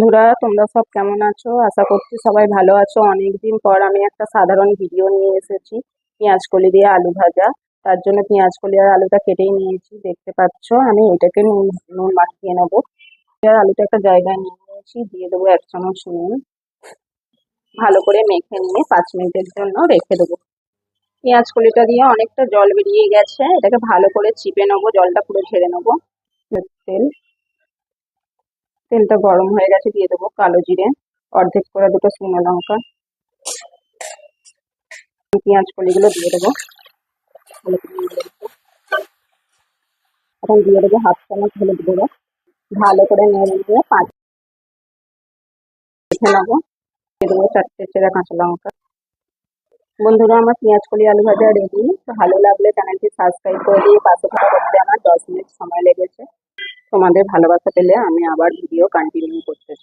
বন্ধুরা, তোমরা সব কেমন আছো? আশা করছি সবাই ভালো আছো। অনেকদিন পর আমি একটা সাধারণ ভিডিও নিয়ে এসেছি, পেঁয়াজ কলি দিয়ে আলু ভাজা। তার জন্য পেঁয়াজ কলি আর আলুটা কেটেই নিয়েছি, দেখতে পাচ্ছ? আমি এটাকে নুন নুন মাখিয়ে নেব। আর আলুটা একটা জায়গায় নিয়ে নিয়েছি, দিয়ে দেবো এক চামচ নুন। ভালো করে মেখে নিয়ে পাঁচ মিনিটের জন্য রেখে দেবো। পেঁয়াজ কলিটা দিয়ে অনেকটা জল বেরিয়ে গেছে। এটাকে ভালো করে চিপে নেব, জলটা পুরো ঝেড়ে নেব। তেল তেলটা গরম হয়ে গেছে, দিয়ে দেবো কালো জিরে। অর্ধেক করে দুটো শুকনো লঙ্কা। পেঁয়াজ কলিগুলো দিয়ে দেবো। এখন দিয়ে দেবো হাফ চামচ হলুদ গুঁড়ো। ভালো করে নেড়ে নিয়ে পাঁচ রেখে নেব। দিয়ে দেবো চারটে চেরা কাঁচা লঙ্কা। বন্ধুরা, আমার পেঁয়াজ কলি আলু ভাজা রেডি ভালো লাগলে চ্যানেলটি সাবস্ক্রাইব করে দিয়ে পাশে থাকা করতে আমার দশ মিনিট সময় লেগেছে। তোমাদের ভালোবাসা পেলে আমি আবার ভিডিও কন্টিনিউ করতে চাই।